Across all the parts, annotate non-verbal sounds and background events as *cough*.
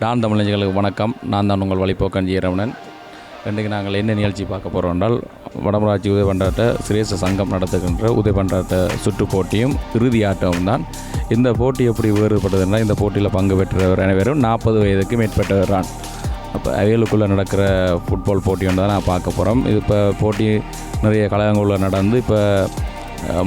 Don தமிழர்களுக்கு வணக்கம். நான் தான் உங்கள் வழிபோக்கன் ஜீரவணன் இன்றைக்கு நாங்கள் என்ன நிகழ்ச்சி பார்க்க போகிறோம் என்றால் வடமராட்சி உதயபண்டாட்ட சிரேச சங்கம் நடத்துகின்ற உதயபண்டாட்ட சுற்று போட்டியும் இறுதி ஆட்டமும் தான். இந்த போட்டி எப்படி வேறுபட்டதுன்னா இந்த போட்டியில் பங்கு பெற்றவர் அனைவரும் நாற்பது வயதுக்கு மேற்பட்டவர் தான். அப்போ அவைகளுக்குள்ளே நடக்கிற ஃபுட்பால் போட்டி ஒன்று தான் நான் பார்க்க போகிறோம் இது இப்போ போட்டி நிறைய கழகங்களில் நடந்து இப்போ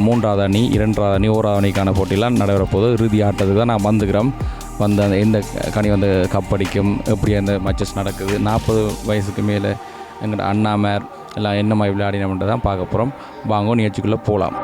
மூன்றாவது அணி இரண்டாவது அணி ஓராவது அணிக்கான போட்டியெலாம் நடைபெற போது இறுதி ஆட்டத்துக்கு தான் நான் வந்துக்கிறோம். வந்து அந்த எந்த கனி வந்து கப்படிக்கும் எப்படி அந்த மச்சஸ் நடக்குது நாற்பது வயசுக்கு மேலே எங்களோட அண்ணாமார் எல்லாம் என்ன மாதிரி விளையாடினோம்ன்றதை தான் பார்க்க போகிறோம் வாங்க நிகழ்ச்சிக்குள்ளே போகலாம்.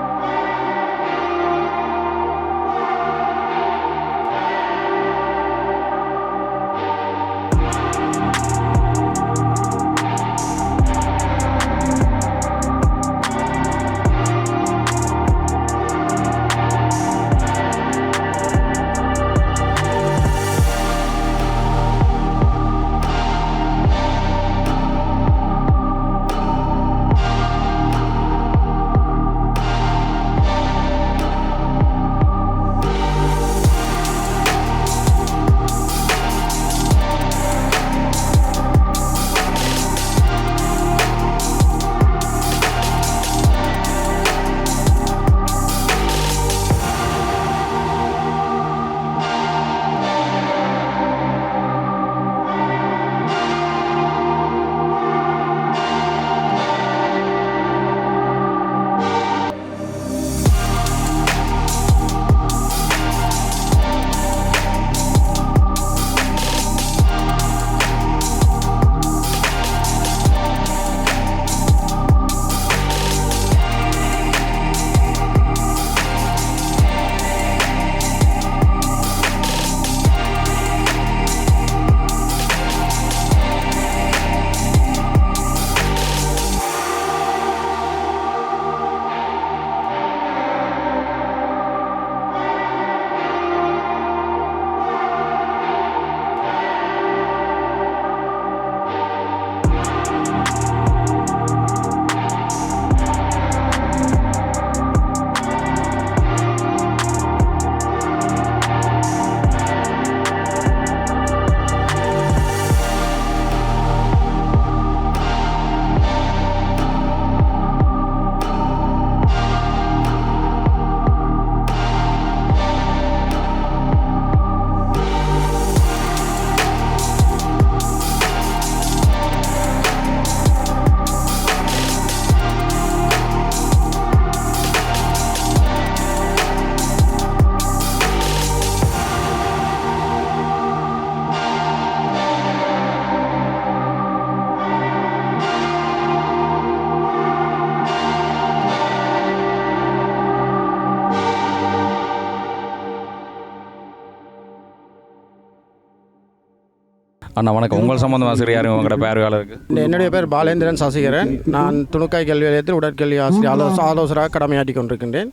அண்ணா வணக்கம். உங்கள் சம்மந்தமாக சரி யாரும் உங்களோட பார்வையாளருக்கு என்னுடைய பேர் பாலேந்திரன் சசிகரன். நான் துணுக்காய் கல்வி நிலையத்தில் உடற்கல்வி ஆசிரியர் ஆலோச ஆலோசகராக கடமையாற்றி கொண்டிருக்கின்றேன்.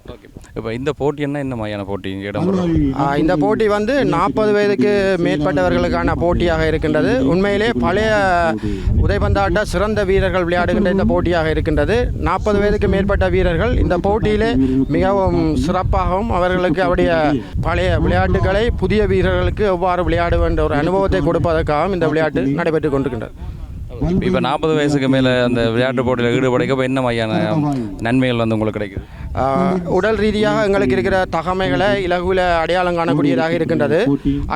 இப்போ இந்த போட்டி என்ன என்ன மாதிரியான போட்டி ஆ, இந்த போட்டி வந்து நாற்பது வயதுக்கு மேற்பட்டவர்களுக்கான போட்டியாக இருக்கின்றது. உண்மையிலே பழைய உதைபந்தாட்ட சிறந்த வீரர்கள் விளையாடுகின்ற இந்த போட்டியாக இருக்கின்றது. நாற்பது வயதுக்கு மேற்பட்ட வீரர்கள் இந்த போட்டியிலே மிகவும் சிறப்பாகவும் அவர்களுக்கு அவருடைய பழைய விளையாட்டுகளை புதிய வீரர்களுக்கு எவ்வாறு விளையாட வேண்டிய ஒரு அனுபவத்தை கொடுப்பதற்காகவும் இந்த விளையாட்டு நடைபெற்று கொண்டிருக்கின்றது. இப்போ நாற்பது வயசுக்கு மேலே அந்த விளையாட்டு போட்டியில் ஈடுபடைக்க இப்போ என்ன மாதிரியான நன்மைகள் வந்து உங்களுக்கு கிடைக்குது? உடல் ரீதியாக எங்களுக்கு இருக்கிற தகமைகளை இலகுவில் அடையாளம் காணக்கூடியதாக இருக்கின்றது.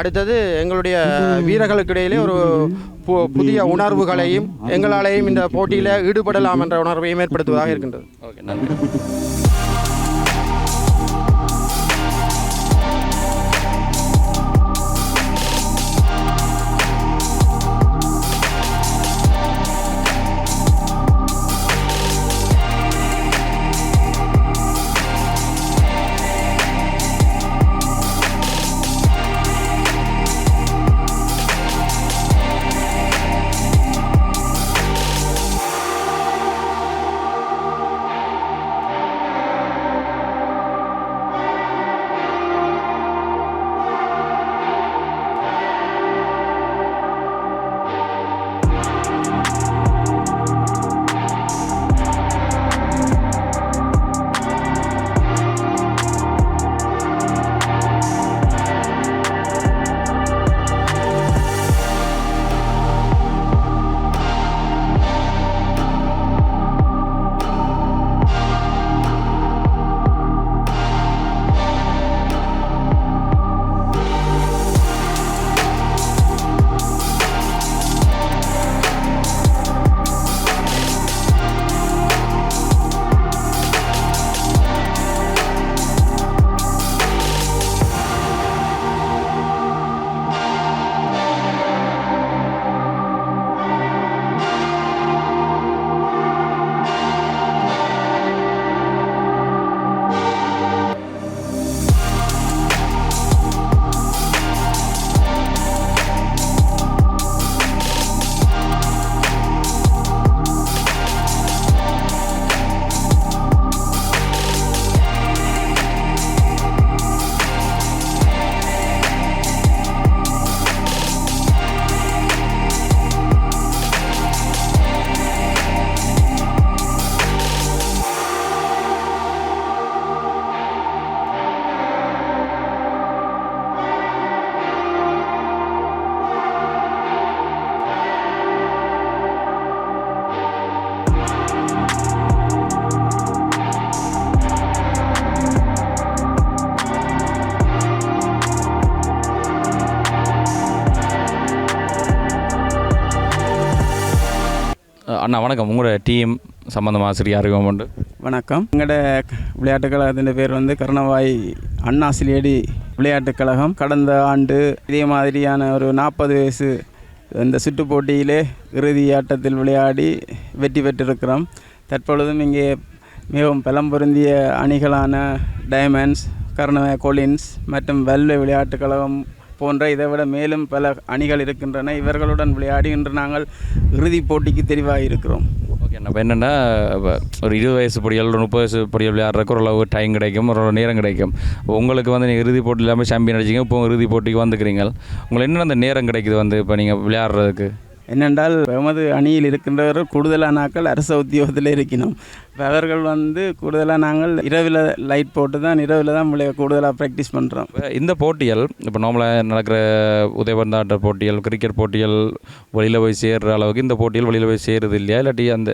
அடுத்தது எங்களுடைய வீரர்களுக்கு இடையிலே ஒரு புதிய உணர்வுகளையும் எங்களாலேயும் இந்த போட்டியில் ஈடுபடலாம் என்ற உணர்வையும் ஏற்படுத்துவதாக இருக்கின்றது. ஓகே நன்றி. அண்ணா வணக்கம். உங்களோட டீம் சம்மந்தமாக சிறிய உண்டு. வணக்கம். எங்களோட விளையாட்டுக் கழகத்தின் பேர் வந்து கருணவாய் அண்ணா சிலியடி விளையாட்டுக் கழகம். கடந்த ஆண்டு இதே மாதிரியான ஒரு நாற்பது வயசு இந்த சுற்று போட்டியிலே இறுதி ஆட்டத்தில் விளையாடி வெற்றி பெற்றிருக்கிறோம். தற்பொழுதும் இங்கே மிகவும் பலம் பொருந்திய அணிகளான டைமண்ட்ஸ் கருணவாய் கொலின்ஸ் மற்றும் வெல்வே விளையாட்டுக் கழகம் போன்ற இதை விட மேலும் பல அணிகள் இருக்கின்றன. இவர்களுடன் விளையாடி இன்று நாங்கள் இறுதிப் போட்டிக்கு தெரிவாக இருக்கிறோம் ஓகே இப்போ என்னென்னா ஒரு இருபது வயசு பொடியல் ஒரு முப்பது வயசு பொடியல் விளையாடுறதுக்கு ஓரளவு டைம் கிடைக்கும் ஒரு நேரம் கிடைக்கும். உங்களுக்கு வந்து நீங்கள் இறுதி போட்டி இல்லாமல் சாம்பியன் அடிச்சிங்க இப்போ இறுதி போட்டிக்கு வந்துக்கிறீங்க. உங்களுக்கு என்னென்ன அந்த நேரம் கிடைக்குது வந்து இப்போ நீங்கள் விளையாடுறதுக்கு? என்னென்றால் எமது அணியில் இருக்கின்றவர்கள் கூடுதலான நாட்கள் அரசு உத்தியோகத்தில் இருக்கணும் அவர்கள் வந்து கூடுதலாக நாங்கள் இரவில் லைட் போட்டு தான் இரவில் தான் விளைய கூடுதலாக ப்ராக்டிஸ் பண்ணுறோம் இந்த போட்டிகள் இப்போ நார்மலாக நடக்கிற உதயபந்தாட்ட போட்டிகள் கிரிக்கெட் போட்டிகள் வெளியில் போய் சேர்ற அளவுக்கு இந்த போட்டிகள் வெளியில் போய் சேருது இல்லையா? இல்லாட்டி அந்த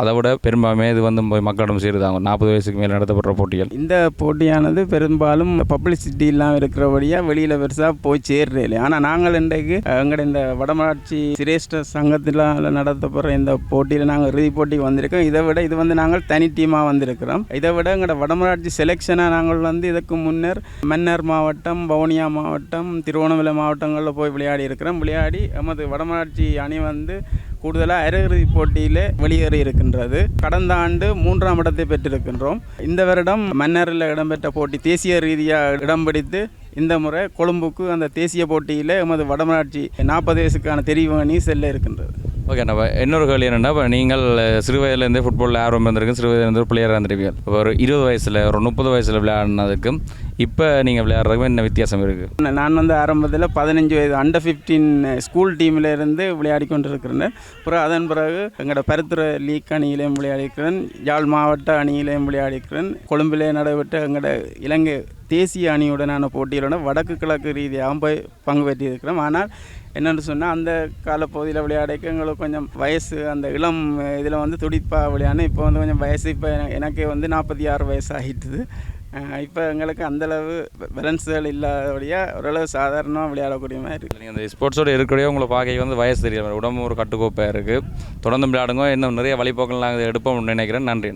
அதை விட பெரும்பாலுமே இது வந்து போய் மக்களிடம் சேருதாங்க? நாற்பது வயசுக்கு மேலே நடத்தப்படுற போட்டிகள். இந்த போட்டியானது பெரும்பாலும் பப்ளிசிட்டி இல்லாமல் இருக்கிறபடியாக வெளியில் பெருசாக போய் சேர்றதில்லை. ஆனால் நாங்கள் இன்றைக்கு எங்களோட இந்த வடமராட்சி சிரேஷ்ட சங்கத்தில் நடத்தப்படுற இந்த போட்டியில் நாங்கள் இறுதி போட்டிக்கு வந்திருக்கோம். இதை விட இது வந்து நாங்கள் தனி டீமாக வந்திருக்கிறோம். இதை விட எங்களோட வடமராட்சி செலெக்ஷனாக நாங்கள் வந்து இதுக்கு முன்னர் மன்னர் மாவட்டம் வவுனியா மாவட்டம் திருவோணமலை மாவட்டங்களில் போய் விளையாடி இருக்கிறோம். விளையாடி எமது வடமராட்சி அணி வந்து கூடுதலாக அரையிறுதி போட்டியில் வெளியேறி இருக்கின்றது. கடந்த ஆண்டு மூன்றாம் இடத்தை பெற்றிருக்கின்றோம். இந்த வருடம் மன்னரில் இடம்பெற்ற போட்டி தேசிய ரீதியாக இடம் பிடித்து இந்த முறை கொழும்புக்கு அந்த தேசிய போட்டியில் எமது வடமராட்சி நாற்பது வயசுக்கான தெரிவு அணி செல்ல இருக்கின்றது. ஓகே நம்ம இன்னொரு கேள்வி என்னென்னா இப்போ நீங்கள் சிறு வயதுலேருந்தே ஃபுட்பாலில் ஆர்வம் இருந்திருக்கு சிறு வயதுலேருந்து பிளேயராக இருந்திருப்பீங்க இப்போ ஒரு இருபது வயசில் ஒரு முப்பது வயசில் விளையாடினதுக்கும் இப்போ நீங்கள் விளையாடுறதுக்கும் என்ன வித்தியாசம் இருக்குது நான் வந்து ஆரம்பத்தில் பதினஞ்சு வயது அண்டர் ஃபிஃப்டீன் ஸ்கூல் டீமில் இருந்து விளையாடி கொண்டிருக்கிறேன். அப்புறம் அதன் பிறகு எங்களோட பருத்துறை லீக் அணியிலையும் விளையாடிக்கிறேன். யாழ் மாவட்ட அணியிலையும் விளையாடிக்கிறேன். கொழும்பிலே நடைபெற்ற எங்களோட இலங்கை தேசிய அணியுடனான போட்டியிலோட வடக்கு கிழக்கு ரீதியாகவும் போய் பங்கு பெற்றிருக்கிறோம். ஆனால் என்னென்னு சொன்னால் அந்த காலப்பகுதியில் விளையாடிக்க எங்களுக்கு கொஞ்சம் வயசு அந்த இளம் இதில் வந்து துடிப்பாக விளையாடணும் இப்போ வந்து கொஞ்சம் வயசு. இப்போ எனக்கே வந்து நாற்பத்தி ஆறு வயசு ஆகிட்டுது இப்போ எங்களுக்கு அந்தளவு பேலன்ஸுகள் இல்லாதபடியாக ஓரளவு சாதாரணமாக விளையாடக்கூடிய மாதிரி இருக்குது நீங்கள் அந்த ஸ்போர்ட்ஸோட இருக்கக்கூடிய உங்களை பார்க்க வந்து வயசு தெரியல உடம்பு ஒரு கட்டுக்கோப்பாக இருக்குது தொடர்ந்து விளையாடுங்க. இன்னும் நிறைய வழிபோக்கள் நாங்கள் எடுப்போம்னு நினைக்கிறேன். நன்றி.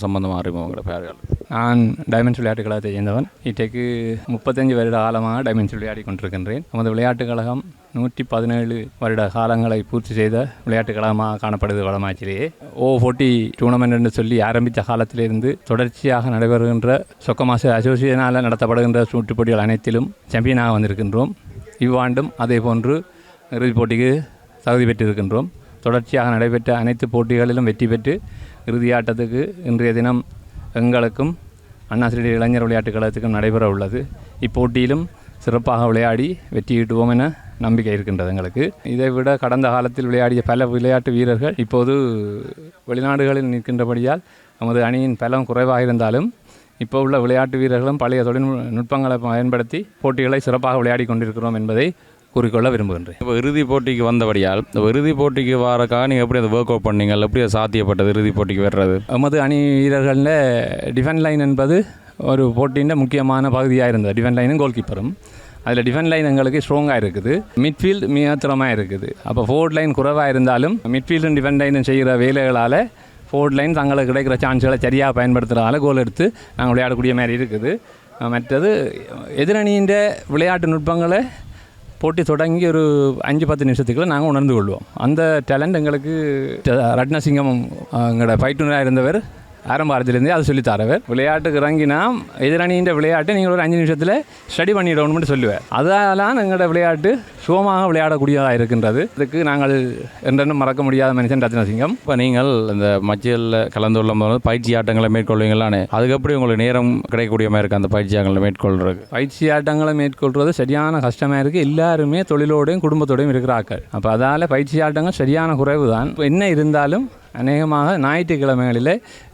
கழகம் சம்பந்தமாக அறிமுகம் உங்களோட பெயர்கள்? நான் டைமண்ட்ஸ் விளையாட்டுக் கழகத்தை சேர்ந்தவன். இன்றைக்கு முப்பத்தஞ்சு வருட காலமாக டைமண்ட்ஸ் விளையாடி கொண்டிருக்கின்றேன். நமது விளையாட்டுக் கழகம் நூற்றி பதினேழு வருட காலங்களை பூர்த்தி செய்த விளையாட்டுக் கழகமாக காணப்படுது வடமாச்சிலேயே ஓ போட்டி டூர்னமெண்ட் என்று சொல்லி ஆரம்பித்த காலத்திலிருந்து தொடர்ச்சியாக நடைபெறுகின்ற சொக்கமாச அசோசியேஷனால் நடத்தப்படுகின்ற சுற்றுப் போட்டிகள் அனைத்திலும் சாம்பியனாக வந்திருக்கின்றோம். இவ்வாண்டும் அதே போன்று இறுதிப் போட்டிக்கு தகுதி பெற்றிருக்கின்றோம். தொடர்ச்சியாக நடைபெற்ற அனைத்து போட்டிகளிலும் வெற்றி பெற்று இறுதி ஆட்டத்துக்கு இன்றைய தினம் எங்களுக்கும் அண்ணாசிரியர் இளைஞர் விளையாட்டுக் கழகத்துக்கும் நடைபெற உள்ளது. இப்போட்டியிலும் சிறப்பாக விளையாடி வெற்றியிட்டுவோம் என நம்பிக்கை இருக்கின்றது எங்களுக்கு. இதை விட கடந்த காலத்தில் விளையாடிய பல விளையாட்டு வீரர்கள் இப்போது வெளிநாடுகளில் நிற்கின்றபடியால் நமது அணியின் பலம் குறைவாக இருந்தாலும் இப்போ உள்ள விளையாட்டு வீரர்களும் பழைய தொழில்நுட்பங்களை பயன்படுத்தி போட்டிகளை சிறப்பாக விளையாடி கொண்டிருக்கிறோம் என்பதை கூறிக்கொள்ள விரும்புகின்றேன். இப்போ இறுதி போட்டிக்கு வந்தபடியால் இந்த இறுதி போட்டிக்கு வரக்காக நீங்கள் எப்படி அதை ஒர்க் அவுட் பண்ணீங்க எப்படி அது சாத்தியப்பட்டது? இறுதி போட்டிக்கு வர்றது எமது அணி வீரர்களில் டிஃபென்ஸ் லைன் என்பது ஒரு போட்டியின் முக்கியமான பகுதியாக இருந்தது. டிஃபென்ஸ் லைனும் கோல் கீப்பரும் அதில் டிஃபென்ஸ் லைன் எங்களுக்கு ஸ்ட்ராங்காக இருக்குது. மிட்ஃபீல்டு மிக திறமாக இருக்குது. அப்போ ஃபோர்ட் லைன் குறைவாக இருந்தாலும் மிட்ஃபீல்டும் டிஃபென்ஸ் லைனும் செய்கிற வேலைகளால் ஃபோர்ட் லைன் தங்களுக்கு கிடைக்கிற சான்ஸ்களை சரியாக பயன்படுத்துகிறதால கோல் எடுத்து நாங்கள் விளையாடக்கூடிய மாதிரி இருக்குது. மற்றது எதிரணியின் விளையாட்டு நுட்பங்களை போட்டி தொடங்கி ஒரு அஞ்சு பத்து நிமிஷத்துக்குள்ள நாங்கள் உணர்ந்து கொள்வோம். அந்த டேலண்ட் எங்களுக்கு ரட்னசிங்கம் எங்களோட ஃபைட்டுனராக இருந்தவர் ஆரம்ப காலத்திலேருந்தே அதை சொல்லி தரவர். விளையாட்டுக்கு இறங்கினா எதிரணியின் விளையாட்டை நீங்கள் ஒரு அஞ்சு நிமிஷத்தில் ஸ்டடி பண்ணிடணும்னு சொல்லுவேன். அதெல்லாம் எங்களோட விளையாட்டு சுகமாக விளையாடக்கூடியதாக இருக்கின்றது. இதுக்கு நாங்கள் என்றென்றும் மறக்க முடியாத மனுஷன் ரத்னசிங்கம் இப்போ நீங்கள் இந்த மச்சியலில் கலந்து கொள்ளும் போது பயிற்சி ஆட்டங்களை மேற்கொள்வீங்களானே அதுக்கு எப்படி உங்களுக்கு நேரம் கிடைக்கக்கூடிய மாதிரி இருக்குது அந்த பயிற்சி ஆட்டங்களை மேற்கொள்றதுக்கு? பயிற்சி ஆட்டங்களை மேற்கொள்வது சரியான கஷ்டமாக இருக்குது எல்லாருமே தொழிலோடையும் குடும்பத்தோடையும் இருக்கிற ஆட்கள் அப்போ அதால் பயிற்சி ஆட்டங்கள் சரியான குறைவு தான் இப்போ என்ன இருந்தாலும் அநேகமாக ஞாயிற்றுக்கிழமைகளில்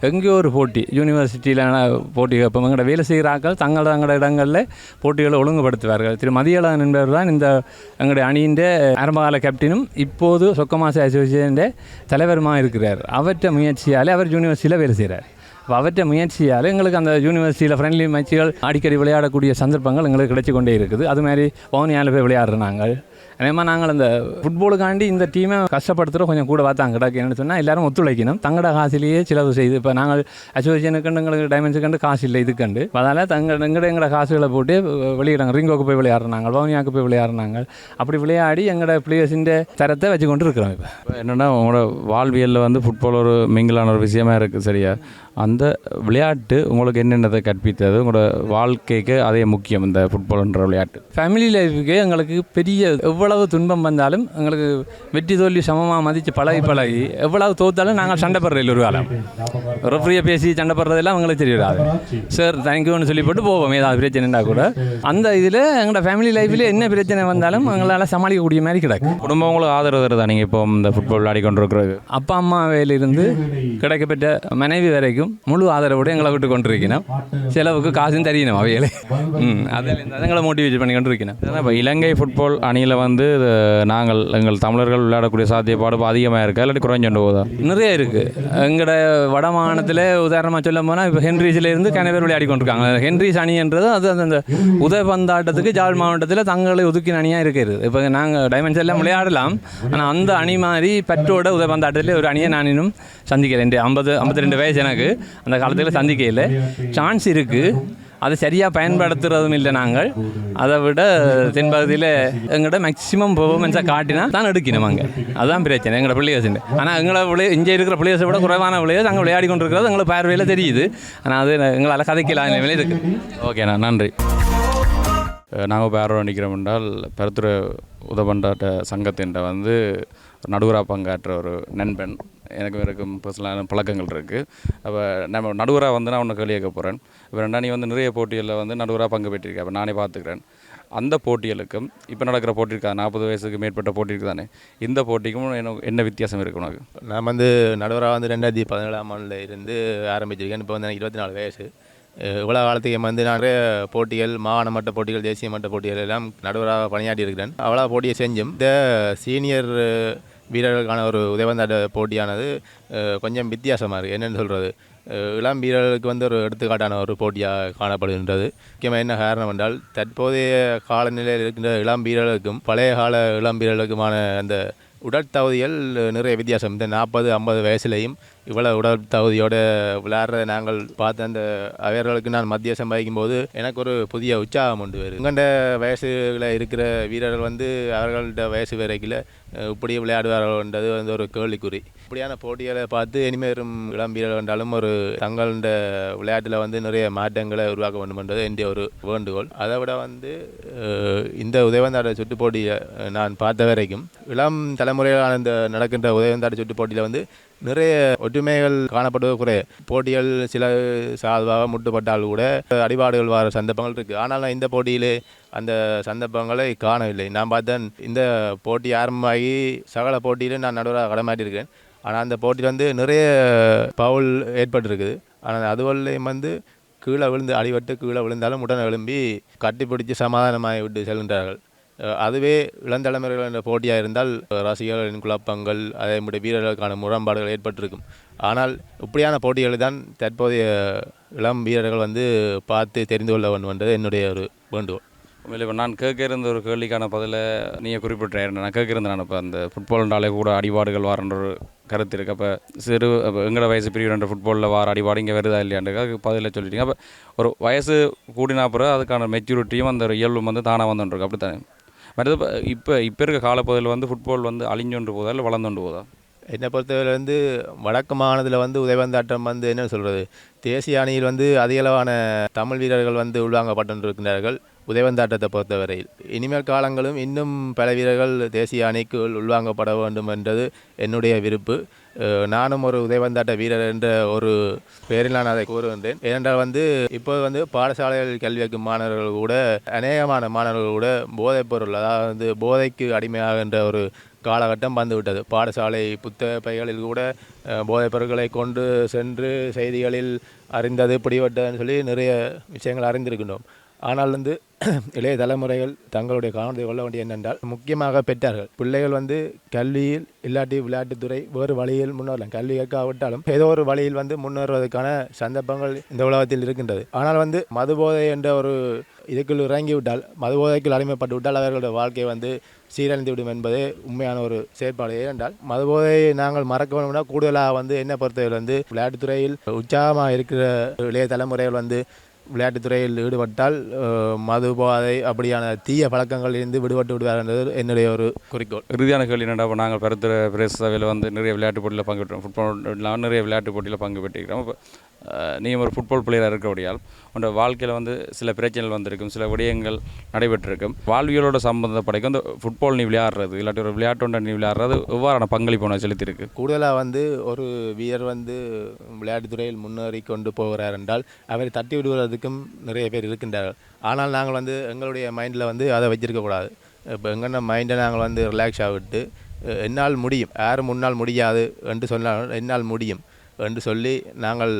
எங்கேயோ ஒரு போட்டி யூனிவர்சிட்டியிலான போட்டி இப்போ எங்களோட வேலை செய்கிற ஆக்கள் தங்கள் தங்களோட இடங்களில் போட்டிகளை ஒழுங்குபடுத்துவார்கள். திரு மதியழகன் என்பவர் தான் இந்த எங்களுடைய அணியின் ஆரம்பகால கேப்டனும் இப்போது சொக்கமாச அசோசியேஷன் தலைவருமாக இருக்கிறார். அவற்றை முயற்சியால் அவர் யூனிவர்சிட்டியில் வேலை செய்கிறார் அப்போ அவற்றை முயற்சியால் எங்களுக்கு அந்த யூனிவர்சிட்டியில் ஃப்ரெண்ட்லி மேட்சுகள் அடிக்கடி விளையாடக்கூடிய சந்தர்ப்பங்கள் எங்களுக்கு கிடைச்சி கொண்டே இருக்குது. அது மாதிரி பவனியால் போய் விளையாடுற நாங்கள். அதேமாதிரி நாங்கள் அந்த ஃபுட்பாலுக்காண்டி இந்த டீமை கஷ்டப்படுத்துகிற கொஞ்சம் கூட பார்த்தாங்க கிடக்கு என்ன சொன்னால் எல்லாரும் ஒத்துழைக்கணும். தங்கட காசிலேயே செலவு செய்து இப்போ நாங்கள் அசோசியேஷனுக்கு எங்களுக்கு டைமென்ஸுக்கு காசு இல்லை இதுக்கண்டு அதனால் தங்க எங்கட எங்களோட காசுகளை போட்டு வெளியிடாங்க. ரிங்கோக்கு போய் விளையாடுறாங்க பவனியாவுக்கு போய் விளையாடுறாங்க. அப்படி விளையாடி எங்களோட பிளேயர்ஸின் தரத்தை வச்சு கொண்டு இருக்கிறோம் இப்போ. இப்போ என்னென்னா உங்களோட வாழ்வியலில் வந்து ஃபுட்பால் ஒரு மிங்கிலான ஒரு விஷயமா இருக்குது சரியா? அந்த விளையாட்டு உங்களுக்கு என்னென்னதை கற்பித்தது? உங்களோட வாழ்க்கைக்கு அதே முக்கியம் இந்த ஃபுட்பால்ன்ற விளையாட்டு. ஃபேமிலி லைஃபுக்கு எங்களுக்கு பெரிய எவ்வளவு துன்பம் வந்தாலும் எங்களுக்கு வெற்றி தோல்வி சமமாக மதித்து பழகி பழகி எவ்வளவு தோத்தாலும் நாங்கள் சண்டை போடுறதில்ல ஒரு காலம். ரெஃப்ரியை பேசி சண்டை போடுறதெல்லாம் எங்களுக்கு தெரியாது சார் தேங்க்யூன்னு சொல்லி போட்டு போவோம் ஏதாவது பிரச்சனைனா கூட. அந்த இதில் எங்களோட ஃபேமிலி லைஃப்பில் என்ன பிரச்சனை வந்தாலும் எங்களால் சமாளிக்கக்கூடிய மாதிரி கிடக்கு. குடும்பம் உங்களுக்கு ஆதரவு தருதா நீங்கள் இப்போ இந்த ஃபுட்பால் விளையாடி கொண்டிருக்கிறது அப்பா அம்மாவிலிருந்து கிடைக்கப்பட்ட மனைவி வரைக்கும் முழு ஆதரவோடு எங்களை விட்டு கொண்டிருக்கணும் செலவுக்கு காசும் தெரியணும் அவைகளே. ம் அதில் எங்களை மோட்டிவேட் பண்ணி கொண்டிருக்கணும் இப்போ இலங்கை ஃபுட்பால் அணியில் வந்து நாங்கள் எங்கள் தமிழர்கள் விளையாடக்கூடிய சாத்தியப்பாடு அதிகமாக இருக்கா? இல்லாட்டி குறைஞ்சொண்டு போதா? நிறைய இருக்குது எங்களோட வட மாகாணத்தில் உதாரணமாக சொல்ல போனால் இப்போ ஹென்ரிஸ்ல இருந்து கனவேர் விளையாடி கொண்டிருக்காங்க. ஹென்ரிஸ் அணின்றது அது அந்த உதயபந்தாட்டத்துக்கு ஜாழ் மாவட்டத்தில் தங்களை ஒதுக்கின அணியாக இருக்கிறது இப்போ நாங்கள் டைமண்ட்ஸ் எல்லாம் விளையாடலாம். ஆனால் அந்த அணி மாதிரி பெற்றோட உதயபந்தாட்டத்தில் ஒரு அணியை நான் இன்னும் சந்திக்கிறேன் ஐம்பது ஐம்பத்தி ரெண்டு வயசு எனக்கு. அந்த காலத்தில் சந்திக்கையில். சான்ஸ் இருக்குது அதை சரியாக பயன்படுத்துறதும் இல்லை நாங்கள். அதை விட தென்பகுதியில் எங்களோட மேக்ஸிமம் பெர்ஃபார்மன்ஸை காட்டினா தான் எடுக்கணும் அங்கே. அதுதான் பிரச்சனை. எங்களோட பிள்ளையர்ஸ் ஆனால் எங்களை விளைய இங்கே இருக்கிற பிள்ளையர்ஸை விட குறைவான பிள்ளையர்ஸ் அங்கே விளையாடி கொண்டிருக்கிறது எங்களை பார்வையில் தெரியுது. ஆனால் அது எங்களால் கதைக்கலாம் நிலையில் இருக்குது ஓகேண்ணா நன்றி. நாங்கள் இப்போ யாரோட நிற்கிறோம் என்றால் பெருத்துறை உதவண்டாட்ட சங்கத்தின்ட வந்து நடுவராக பங்காற்ற ஒரு நண்பன் எனக்கு இருக்கும் பர்சனலான பழக்கங்கள் இருக்குது அப்போ நம்ம நடுவராக வந்து நான் ஒன்று கேள்வி கேட்க போகிறேன் இப்போ ரெண்டா நீ வந்து நிறைய போட்டிகளில் வந்து நடுவராக பங்கு பெற்றிருக்கேன் அப்போ நானே பார்த்துக்கிறேன் அந்த போட்டிகளுக்கும் இப்போ நடக்கிற போட்டி இருக்கா நாற்பது வயசுக்கு மேற்பட்ட போட்டி தானே. இந்த போட்டிக்கும் என்ன என்ன வித்தியாசம் இருக்குது உனக்கு? நான் வந்து நடுவராக வந்து ரெண்டாயிரத்தி பதினேழாம் ஆண்டில் இருந்து ஆரம்பிச்சிருக்கேன். இப்போ வந்து எனக்கு இருபத்தி நாலு வயசு இவ்வளோ காலத்துக்கு வந்து நான் நிறைய போட்டிகள் மாகாண மட்ட போட்டிகள் தேசிய மட்ட போட்டிகள் எல்லாம் நடுவராக பணியாற்றி இருக்கிறேன். அவ்வளோ போட்டியை செஞ்சும். இந்த சீனியர் வீரர்களுக்கான ஒரு உதயவந்தாட்ட போட்டியானது கொஞ்சம் வித்தியாசமாக இருக்குது என்னென்னு சொல்கிறது இளம் வீரர்களுக்கு வந்து ஒரு எடுத்துக்காட்டான ஒரு போட்டியாக காணப்படுகின்றது. முக்கியமாக என்ன காரணம் என்றால் தற்போதைய காலநிலையில் இருக்கின்ற இளம் வீரர்களுக்கும் பழைய கால இளம் வீரர்களுக்குமான அந்த உடல் தகுதிகள் நிறைய வித்தியாசம். இந்த நாற்பது ஐம்பது வயசுலேயும் இவ்வளோ உடல் தகுதியோடு விளையாடுறத நாங்கள் பார்த்து அந்த அவர்களுக்கு நான் மத்தியசம் வகிக்கும் போது எனக்கு ஒரு புதிய உற்சாகம் உண்டு வருது உங்கண்ட வயசுல இருக்கிற வீரர்கள் வந்து அவர்கள்ட்ட வயசு வரைக்கில் இப்படி விளையாடுவார்கள்ன்றது வந்து ஒரு கேள்விக்குறி. இப்படியான போட்டிகளை பார்த்து இனிமேலும் இளம் வீரர்கள் என்றாலும் ஒரு தங்களோட விளையாட்டில் வந்து நிறைய மாற்றங்களை உருவாக்க வேண்டும் என்றது என்னுடைய ஒரு வேண்டுகோள். அதை விட வந்து இந்த உதயவந்தாட சுட்டு போட்டியை நான் பார்த்த வரைக்கும் இளம் தலைமுறையிலான இந்த நடக்கின்ற உதயவந்தாட சுட்டு போட்டியில் வந்து நிறைய ஒற்றுமைகள் காணப்படுவது குறைய போட்டிகள் சில சாதுவாக முட்டுப்பட்டால் கூட அடிபாடுகள் வர சந்தர்ப்பங்கள் இருக்குது ஆனால் இந்த போட்டியிலே அந்த சந்தர்ப்பங்களை காணவில்லை. நான் பார்த்தேன் இந்த போட்டி ஆரம்பமாகி சகல போட்டியிலும் நான் நடுவராக கடமாட்டியிருக்கேன் ஆனால் அந்த போட்டியில் வந்து நிறைய பவுல் ஏற்பட்டிருக்குது. ஆனால் அதுவரையும் வந்து கீழே விழுந்து அடிபட்டு கீழே விழுந்தாலும் உடனே எழும்பி கட்டிப்பிடிச்சு சமாதானமாகி விட்டு செல்கின்றார்கள். அதுவே இளந்தலைமுறைகள் போட்டியாக இருந்தால் ரசிகர்களின் குழப்பங்கள் அதே நம்முடைய வீரர்களுக்கான முரண்பாடுகள் ஏற்பட்டிருக்கும். ஆனால் இப்படியான போட்டிகளை தான் தற்போதைய இளம் வீரர்கள் வந்து பார்த்து தெரிந்து கொள்ள வேண்டும் என்றது என்னுடைய ஒரு வேண்டுகோள். உண்மையில் இப்போ நான் கேட்க இருந்த ஒரு கேள்விக்கான பதிலை நீங்கள் குறிப்பிட்டேன் நான் கேட்க இருந்தேன் நான் இப்போ அந்த ஃபுட்பால்னாலே கூட அடிபாடுகள் வரன்ற ஒரு கருத்து இருக்குது அப்போ சிறு அப்போ எங்களோட வயசு பிரிவுன்ற ஃபுட்பாலில் வார அடிபாடு இங்கே வருதா இல்லையான்றதுக்கு பதிலை சொல்லிட்டீங்க. அப்போ ஒரு வயசு கூடினா பிறகு அதுக்கான மெச்சூரிட்டியும் அந்த ஒரு இயல்பும் வந்து தானாக வந்துட்டுருக்கு அப்படி தானே மற்றது இப்போ இப்போ இருக்க காலப்பகுதியில் வந்து ஃபுட்பால் வந்து அழிஞ்சொன்று போதா இல்லை வளர்ந்தொண்டு போதா? என்னை பொறுத்தவரை வந்து வடக்கு மாநிலத்தில் வந்து உதயவந்தாட்டம் வந்து என்ன சொல்கிறது தேசிய அணியில் வந்து அதிகளவான தமிழ் வீரர்கள் வந்து உள்வாங்கப்பட்டிருக்கிறார்கள் உதயவந்தாட்டத்தை பொறுத்தவரையில். இனிமேல் காலங்களும் இன்னும் பல வீரர்கள் தேசிய அணிக்குள் உள்வாங்கப்பட வேண்டும் என்றது என்னுடைய விருப்பு. நானும் ஒரு உதயவந்தாட்ட வீரர் என்ற ஒரு பெயரில் நான் அதை கூறுகின்றேன் ஏனென்றால் வந்து இப்போ வந்து பாடசாலைகள் கல்வி வைக்கும் மாணவர்கள் கூட அநேகமான மாணவர்கள் கூட போதைப் பொருள் அதாவது வந்து போதைக்கு அடிமையாகின்ற ஒரு காலகட்டம் வந்துவிட்டது. பாடசாலை புத்தக பைகளில் கூட போதைப்பொருட்களை போதைப் பொருட்களை கொண்டு சென்று செய்திகளில் அறிந்தது பிடிபட்டதுன்னு சொல்லி நிறைய விஷயங்கள் அறிந்திருக்கின்றோம். ஆனால் வந்து *clears throat* இளைய தலைமுறைகள் தங்களுடைய கவனத்தை கொள்ள வேண்டிய என்னென்றால் முக்கியமாக பெற்றார்கள். பிள்ளைகள் வந்து கல்வியில் இல்லாட்டி விளையாட்டுத்துறை வேறு வழியில் முன்னேறலாம். கல்வி கேட்காவிட்டாலும் ஏதோ ஒரு வழியில் வந்து முன்னேறுவதற்கான சந்தர்ப்பங்கள் இந்த உலகத்தில் இருக்கின்றது. ஆனால் வந்து மதுபோதை என்ற ஒரு இதுக்குள் இறங்கிவிட்டால் மதுபோதைக்குள் அடிமைப்பட்டு விட்டால் அவர்களுடைய வாழ்க்கை வந்து சீரழிந்து விடும் என்பதே உண்மையான ஒரு செயற்பாடு. ஏனென்றால் மதுபோதையை நாங்கள் மறக்க வேணும்னா கூடுதலாக வந்து என்ன பொறுத்தவரை வந்து விளையாட்டுத்துறையில் உற்சாகமாக இருக்கிற இளைய தலைமுறைகள் வந்து விளையாட்டுத்துறையில் ஈடுபட்டால் மது போதை அப்படியான தீய பழக்கங்களிலிருந்து விடுபட்டு விடுவார் என்றது என்னுடைய ஒரு குறிக்கோள். இறுதியான கேள்வி என்னடா நாங்கள் பெருத்துற பிரதேச சபையில் வந்து நிறைய விளையாட்டு போட்டியில் பங்கு பெற்றோம். ஃபுட்பால் நிறைய விளையாட்டு போட்டியில் பங்கு பெற்றிருக்கிறோம். இப்போ நீங்கள் ஒரு ஃபுட்பால் பிளேயராக இருக்கக்கூடியால் உங்களோட வாழ்க்கையில் வந்து சில பிரச்சனைகள் வந்திருக்கும் சில விடயங்கள் நடைபெற்றிருக்கும். வாழ்வியலோட சம்பந்தப்படைக்கும் இந்த ஃபுட்பால் நீ விளையாடுறது இல்லாட்டி ஒரு விளையாட்டு நீ விளையாடுறது எவ்வாறான பங்களிப்பு உனக்கு செலுத்தியிருக்கு? கூடுதலாக வந்து ஒரு வீரர் வந்து விளையாட்டுத்துறையில் முன்னேறி கொண்டு போகிறார் என்றால் அவரை தட்டி விடுவதற்கும் நிறைய பேர் இருக்கின்றார்கள். ஆனால் நாங்கள் வந்து எங்களுடைய மைண்டில் வந்து அதை வச்சிருக்கக்கூடாது இப்போ எங்கன்னா மைண்டை நாங்கள் வந்து ரிலாக்ஸ் ஆகிட்டு என்னால் முடியும். யாரும் முன்னால் முடியாது என்று சொன்னால் என்னால் முடியும். என்று சொல்லி நாங்கள்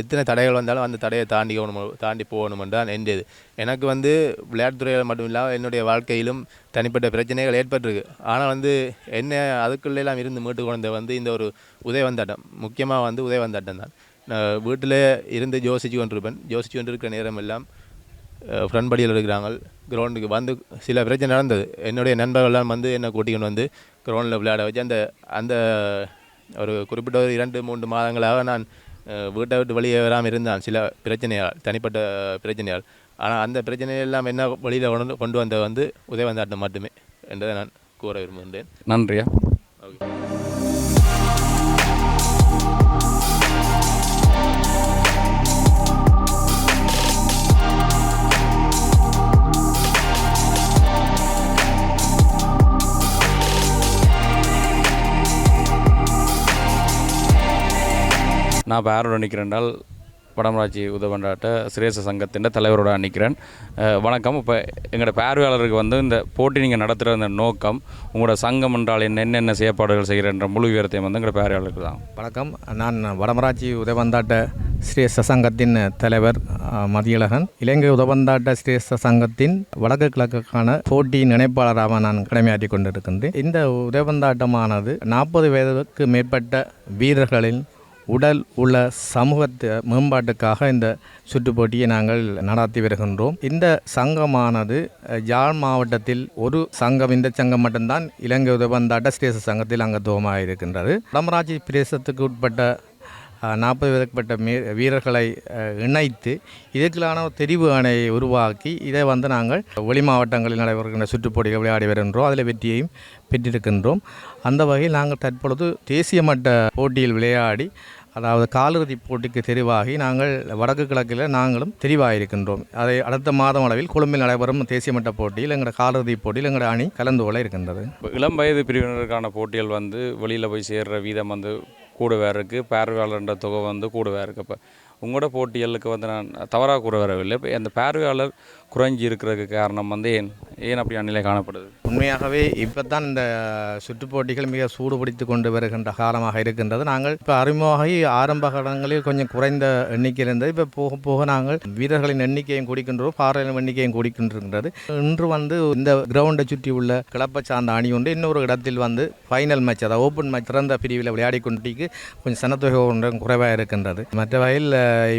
எத்தனை தடைகள் வந்தாலும் அந்த தடையை தாண்டி தாண்டி போகணும் என்றால் என்றது. எனக்கு வந்து விளையாட்டுத்துறையில் மட்டும் இல்லாமல் என்னுடைய வாழ்க்கையிலும் தனிப்பட்ட பிரச்சனைகள் ஏற்பட்டிருக்கு. ஆனால் வந்து என்ன அதுக்குள்ளெல்லாம் இருந்து மீட்டு கொண்டது வந்து இந்த ஒரு உதயவந்தாட்டம் முக்கியமாக வந்து உதயவந்தாட்டம் தான். நான் வீட்டில் இருந்து யோசிச்சு கொண்டிருப்பேன். யோசிச்சு கொண்டிருக்கிற நேரம் எல்லாம் ஃப்ரெண்ட் படியில் இருக்கிறாங்க. கிரவுண்டுக்கு வந்து சில பிரச்சனை நடந்தது. என்னுடைய நண்பர்கள்லாம் வந்து என்னை கூட்டிக்கொண்டு வந்து கிரவுண்டில் விளையாட வச்சு அந்த அந்த ஒரு குறிப்பிட்ட ஒரு இரண்டு மூன்று மாதங்களாக நான் வீட்டை விட்டு வெளியே வராமல் இருந்தான். சில பிரச்சனையால் தனிப்பட்ட பிரச்சனையால். ஆனால் அந்த பிரச்சனையெல்லாம் என்ன வெளியில் கொண்டு கொண்டு வந்தது வந்து உதயவந்தாட்டம் மட்டுமே என்றதை நான் கூற விரும்புகின்றேன். நன்றியா நான் இப்போ யாரோட நிற்கிறேன்டால் வடமராட்சி உதவண்டாட்ட சிரேச சங்கத்தின் தலைவரோட நிற்கிறேன் வணக்கம். இப்போ எங்களோட பார்வையாளருக்கு வந்து இந்த போட்டி நீங்கள் நடத்துகிற அந்த நோக்கம் உங்களோட சங்கம் என்றால் என்ன என்னென்ன செயற்பாடுகள் செய்கிறன்ற முழு விவரத்தையும் வந்து எங்களோட பார்வையாளருக்கு தான். வணக்கம். நான் வடமராட்சி உதவந்தாட்ட ஸ்ரீ சங்கத்தின் தலைவர் மதியழகன். இலங்கை உதவந்தாட்ட ஸ்ரீ சங்கத்தின் வடக்கு கிழக்குக்கான போட்டியின் நினைப்பாளராக நான் கடமையாற்றி கொண்டிருக்கின்றேன். இந்த உதவந்தாட்டமானது நாற்பது வயதுக்கு மேற்பட்ட வீரர்களின் உடல் உள்ள சமூகத்து மேம்பாட்டுக்காக இந்த சுற்றுப்போட்டியை நாங்கள் நடாத்தி வருகின்றோம். இந்த சங்கமானது யாழ் மாவட்டத்தில் ஒரு சங்கம் இந்த சங்கம் மட்டும்தான் இலங்கை உதவந்தாட்ட ஸ்ரீச சங்கத்தில் அங்கத்துவமாக இருக்கின்றது. வடமராட்சி பிரதேசத்துக்கு உட்பட்ட நாற்பது பேருக்குப்பட்ட மீ வீரர்களை இணைத்து இதற்கான ஒரு தெரிவு அணையை உருவாக்கி இதை வந்து நாங்கள் வெளி மாவட்டங்களில் நடைபெறுகின்ற சுற்றுப்போட்டிகள் விளையாடி வருகின்றோம். அதில் வெற்றியையும் பெற்றிருக்கின்றோம். அந்த வகையில் நாங்கள் தற்பொழுது தேசிய மட்ட போட்டியில் விளையாடி அதாவது காலிறுதி போட்டிக்கு தெரிவாகி நாங்கள் வடக்கு கிழக்கில் நாங்களும் தெரிவாகியிருக்கின்றோம் அதை அடுத்த மாதம் அளவில் கொழும்பில் நடைபெறும் தேசிய மட்ட போட்டியில் எங்களோட காலிறுதி போட்டியில் எங்களோட அணி கலந்து கொள்ள இருக்கின்றது. இப்போ இளம் வயது பிரிவினருக்கான போட்டிகள் வந்து வெளியில் போய் சேர்கிற வீதம் வந்து கூடவே இருக்குது பார்வையாளர்ன்ற தொகை வந்து கூடவே இருக்குது இப்போ உங்களோட போட்டிகளுக்கு வந்து நான் தவறாக கூற வரவில்லை. இப்போ அந்த பார்வையாளர் குறைஞ்சி இருக்கிறதுக்கு காரணம் வந்து ஏன்? ஏன் அப்படியான நிலை காணப்படுது? உண்மையாகவே இப்போ தான் இந்த சுற்றுப் போட்டிகள் மிக சூடுபிடித்து கொண்டு வருகின்ற காலமாக இருக்கின்றது. நாங்கள் இப்போ அறிமுகமாகி ஆரம்ப காலங்களில் கொஞ்சம் குறைந்த எண்ணிக்கை இருந்தது. இப்போ போக போக நாங்கள் வீரர்களின் எண்ணிக்கையும் கூடிக்கின்றோம். பார்வையின் எண்ணிக்கையும் கூடிக்கின்றிருக்கின்றது இன்று வந்து இந்த கிரவுண்டை சுற்றி உள்ள கிளப்பை சார்ந்த அணி உண்டு இன்னொரு இடத்தில் வந்து ஃபைனல் மேட்ச் அதாவது ஓப்பன் மேட்ச் திறந்த பிரிவில் விளையாடி கொண்டிருக்கு. கொஞ்சம் சனத்தொகை ஒன்றும் குறைவாக இருக்கின்றது. மற்ற வகையில்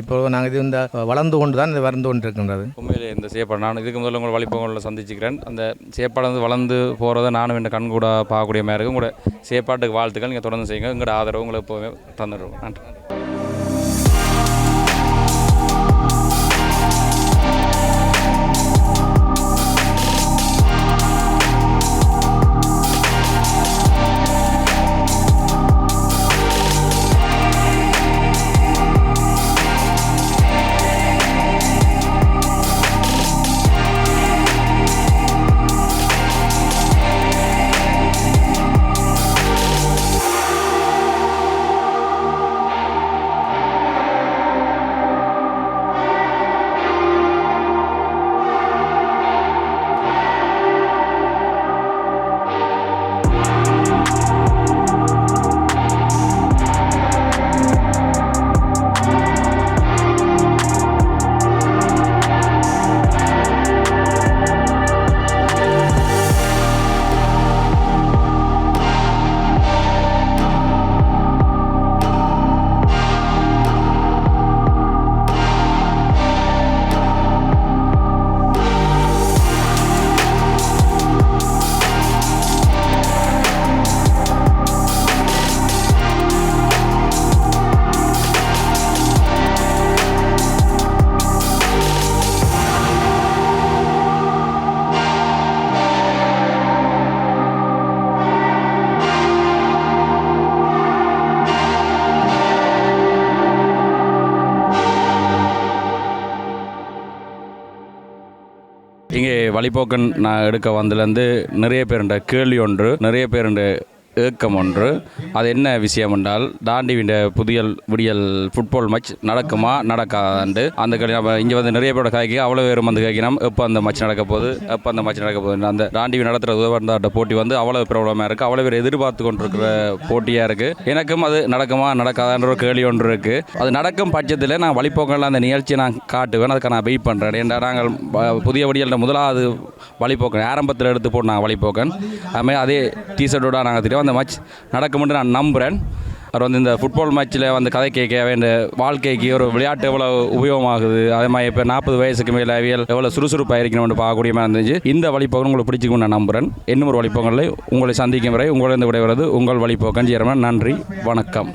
இப்போ நாங்கள் இது இந்த வளர்ந்து கொண்டு தான் இது வளர்ந்து கொண்டிருக்கின்றது. உண்மையிலே இந்த செயற்பாடு நான் இதுக்கு முதல்ல உங்கள் வழிபோகங்களில் சந்திச்சுக்கிறேன். அந்த செயற்பாடு வந்து வளர்ந்து போகிறத நானும் என் கண் கூட பார்க்கக்கூடிய மாதிரி இருக்கும். உங்களோட செயற்பாட்டுக்கு வாழ்த்துக்கள். நீங்கள் தொடர்ந்து செய்யுங்க. உங்களோட ஆதரவு உங்களுக்கு எப்போவுமே தந்துடுவோம் நன்றி. வழிபோக்கன் நான் எடுக்க வந்ததுலேருந்து நிறைய பேருண்ட கேள்வி ஒன்று நிறைய பேருண்ட ஏக்கம் ஒன்று. அது என்ன விஷயம் என்றால் தாண்டிவிட புதியல் விடியல் ஃபுட்பால் மேட்ச் நடக்குமா? நடக்காதாண்டு அந்த கேள்வி நம்ம இங்கே வந்து நிறைய பேரோட காய்க்கு அவ்வளோ பேரும் வந்து காய்க்கணும் எப்போ அந்த மேட்ச் நடக்க போகுது எப்போ அந்த மேட்ச் நடக்க போகுது அந்த தாண்டி நடத்துகிற உதவந்தாட்ட போட்டி வந்து அவ்வளோ பிரபலமாக இருக்குது அவ்வளோ பேர் எதிர்பார்த்து கொண்டிருக்கிற போட்டியாக இருக்குது எனக்கும் அது நடக்குமா நடக்காதான்ற ஒரு கேள்வி ஒன்று இருக்குது அது நடக்கும் பட்சத்தில் நான் வழிபோக்கனில் அந்த நிகழ்ச்சியை நான் காட்டுவேன். அதுக்கு நான் வெயிட் பண்ணுறேன் ஏன்னா நாங்கள் புதிய வடிகளில் முதலாவது வழிபோக்கன் ஆரம்பத்தில் எடுத்து போட்டு நாங்கள் வழிபோக்கன் அதுமாதிரி அதே டிஷர்ட்டோட நாங்கள் தெரியும் இந்த மேட்ச் நடக்கும்னு நான் நம்புகிறேன் அவர் வந்து இந்த ஃபுட்பால் மேட்ச்சில் வந்து கதை கேட்க வேண்டிய வாழ்க்கைக்கு ஒரு விளையாட்டு எவ்வளோ உபயோகமாகுது? அதே மாதிரி இப்போ நாற்பது வயசுக்கு மேலே அவியல் எவ்வளோ சுறுசுறுப்பாக இருக்கணும்னு பார்க்கக்கூடிய மாதிரி இருந்துச்சு. இந்த வழிபோக்கு உங்களுக்கு பிடிச்சிக்கும்னு நான் நம்புகிறேன் இன்னும் ஒரு வழிபோக்கனில் உங்களை சந்திக்கும் வரை உங்களிருந்து விடைபெறுவது உங்கள் வழிபோக்கன் ஜெயரமன் நன்றி. வணக்கம்.